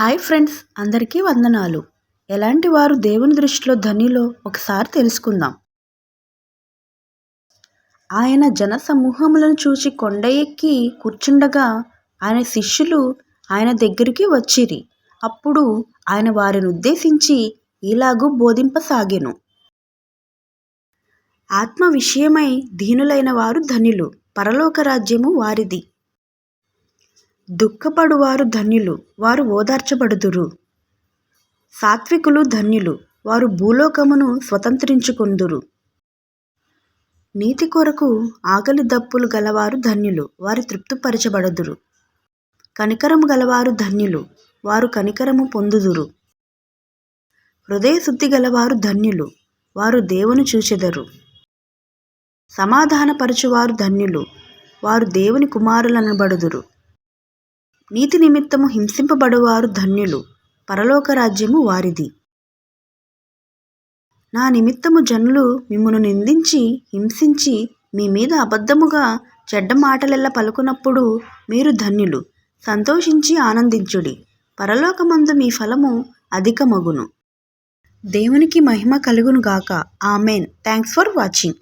Hi friends అందరికీ వందనాలు. ఎలాంటి వారు దేవుని దృష్టిలో ధనిలో ఒకసారి తెలుసుకుందాం. ఆయన జన సమూహములను చూచి కొండ ఎక్కి కూర్చుండగా ఆయన శిష్యులు ఆయన దగ్గరికి వచ్చిరి. అప్పుడు ఆయన వారిని ఉద్దేశించి ఇలాగూ బోధింపసాగెను. ఆత్మ విషయమై దీనులైన వారు ధనులు పరలోక రాజ్యము వారిది. దుఃఖపడువారు ధన్యులు వారు ఓదార్చబడుదురు. సాత్వికులు ధన్యులు వారు భూలోకమును స్వతంత్రించుకొందురు. నీతి కొరకు ఆకలి దప్పులు గలవారు ధన్యులు వారి తృప్తిపరచబడుదురు. కనికరము గలవారు ధన్యులు వారు కనికరము పొందుదురు. హృదయ శుద్ధి గలవారు ధన్యులు వారు దేవుని చూచెదరు. సమాధానపరచువారు ధన్యులు వారు దేవుని కుమారులనబడుదురు. నీతి నిమిత్తము హింసింపబడువారు ధన్యులు. పరలోక రాజ్యము వారిది. నా నిమిత్తము జనులు మిమ్మును నిందించి హింసించి మీ మీద అబద్ధముగా చెడ్డ మాటలెల్ల పలుకునప్పుడు మీరు ధన్యులు. సంతోషించి ఆనందించుడి. పరలోకమందు మీ ఫలము అధికమగును. దేవునికి మహిమ కలుగును గాక ఆమెన్. Thanks for watching.